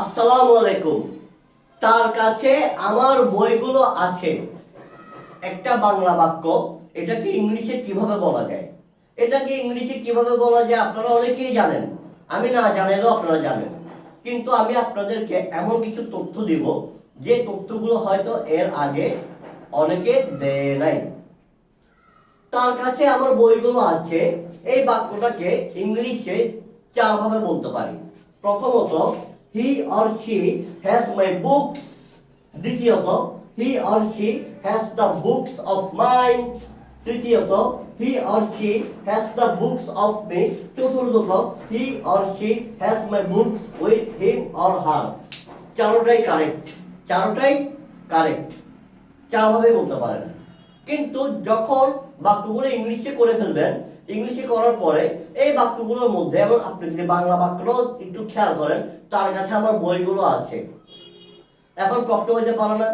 আসসালামু আলাইকুম। তার কাছে আমার বইগুলো আছে। একটা বাংলা বাক্য, এটাকে ইংলিশে কীভাবে বলা যায়? এটাকে ইংলিশে কীভাবে বলা যায় আপনারা অনেকেই জানেন। আমি না জানালেও আপনারা জানেন। কিন্তু আমি আপনাদেরকে এমন কিছু তথ্য দিব, যে তথ্যগুলো হয়তো এর আগে অনেকে দেয় নাই। তার কাছে আমার বইগুলো আছে। এই বাক্যটাকে ইংলিশে চারভাবে বলতে পারি। প্রথমত he or she has my books দ্বিতীয়ত he or she has the books of mind তৃতীয়ত he or she has the books of me চতুর্থত he or she has my books with him or her চারোটাই correct চারোটাই correct চারভাবে বলতে পারেন। কিন্তু যখন বাক্যগুলো ইংলিশে করে ফেলবেন ইংলিশে করার পরে এই বাক্যগুলোর মধ্যে এবং আপনি যদি বাংলা বাক্যগুলো একটু খেয়াল করেন, তার কাছে আমার বইগুলো আছে। এখন প্রশ্ন হইতে পারে না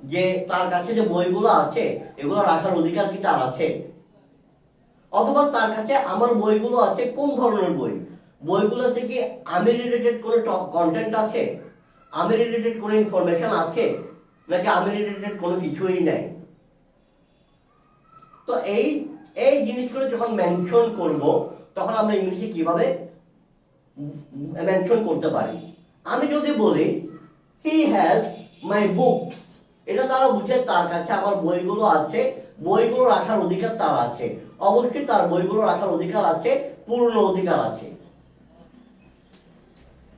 যে তার কাছে যে বইগুলো আছে, এগুলো রাখার অধিকার কি তার আছে? অথবা তার কাছে আমার বইগুলো আছে, কোন ধরনের বই? বইগুলোতে কি আমি রিলেটেড কোনো কন্টেন্ট আছে? আমি রিলেটেড কোনো ইনফরমেশন আছে? নাকি আমি রিলেটেড কোনো কিছুই নাই? তো এই এই জিনিসগুলো যখন মেনশন করব, তখন আমরা ইংলিশে কীভাবে মেনশন করতে পারি? আমি যদি বলি হি হ্যাজ মাই বুকস এটা তারা বুঝে তার কাছে আমার বইগুলো আছে, বইগুলো রাখার অধিকার তার আছে। অবশ্যই তার বইগুলো রাখার অধিকার আছে, পূর্ণ অধিকার আছে।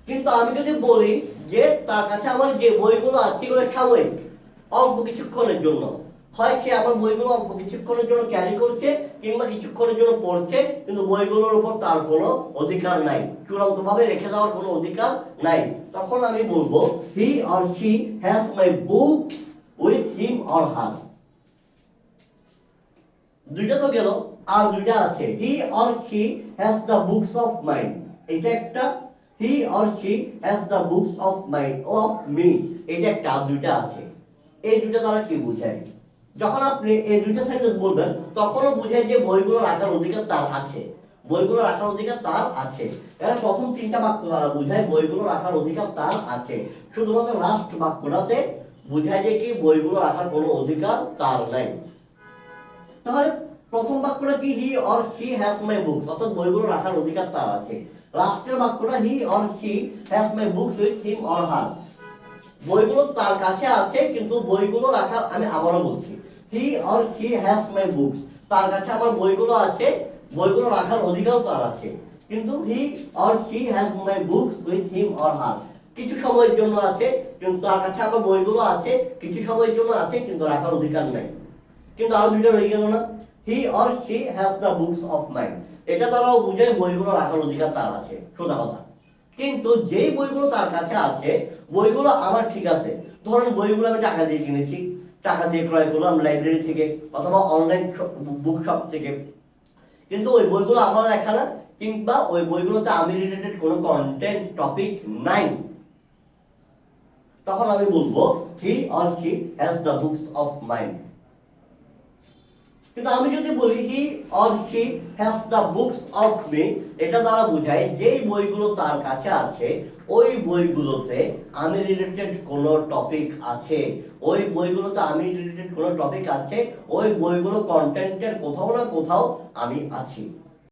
কিন্তু আমি যদি বলি যে তার কাছে আমার যে বইগুলো আছে সাময়িক, অল্প কিছুক্ষণের জন্য। হয় সে আমার বইগুলো কিছুক্ষণের জন্য ক্যারি করছে কিংবা কিছুক্ষণের জন্য পড়ছে, কিন্তু বইগুলোর উপর তার কোনো অধিকার নাই। চূড়ান্তভাবে রেখে দেওয়ার কোনো অধিকার নাই। তখন আমি বলব he or she has my books with him or her দুইটা তো গেল, আর দুইটা আছে। He or she has the books of mind এটা একটা। He or she has the books of mind of me এটা একটা, আর দুইটা আছে। এই দুইটা দ্বারা কি বোঝায়? যখন আপনি এই দুইটা সেন্টেন্স বলবেন, তখনও বোঝায় যে বইগুলো রাখার অধিকার তার আছে। বইগুলো রাখার অধিকার তার আছে। এরা প্রথম তিনটা বাক্য দ্বারা বোঝায় বইগুলো রাখার অধিকার তার আছে। শুধুমাত্র লাস্ট বাক্যটাতে বোঝায় যে কি বইগুলো রাখার কোনো অধিকার তার নাই। তাহলে প্রথম বাক্যটা কি he or she has my books অর্থাৎ বইগুলো রাখার অধিকার তার আছে। লাস্টের বাক্যটা he or she has my books with him or her বইগুলো তার কাছে আছে, কিন্তু বইগুলো রাখার আমি আবারও বলছি he or she has my books তার কাছে আমার বইগুলো আছে, বইগুলো রাখার অধিকারও তার আছে, কিন্তু he or she has my books with him or her কিছু সময়ের জন্য আছে, কিন্তু তার কাছে আমার বইগুলো আছে, কিছু সময়ের জন্য আছে, কিন্তু রাখার অধিকার নাই, কিন্তু আরও দুইটা রয়ে গেল না he or she has the books of mind এটা তারাও বুঝে বইগুলো রাখার অধিকার তার আছে, সোজা কথা। কিন্তু যেই বইগুলো তার কাছে আছে, বইগুলো আমার ঠিক আছে। ধরুন বইগুলো আমি টাকা দিয়ে কিনেছি। টাকা দিয়ে ক্রয় করলাম লাইব্রেরি থেকে অথবা অনলাইন বুক শপ থেকে। কিন্তু ওই বইগুলো আমার লেখা না, কিংবা ওই বইগুলোতে আমি রিলেটেড কোনো কন্টেন্ট টপিক নাই। তখন আমি বলব he or she has the books of mind কিন্তু আমি যদি বলি he or she has the books of me এটা দ্বারা বোঝায় যেই বইগুলো তার কাছে আছে, ওই বইগুলোতে আমি রিলেটেড কোনো টপিক আছে। ওই বইগুলোতে আমি রিলেটেড কোনো টপিক আছে, ওই বইগুলো কন্টেন্টের কোথাও না কোথাও আমি আছি।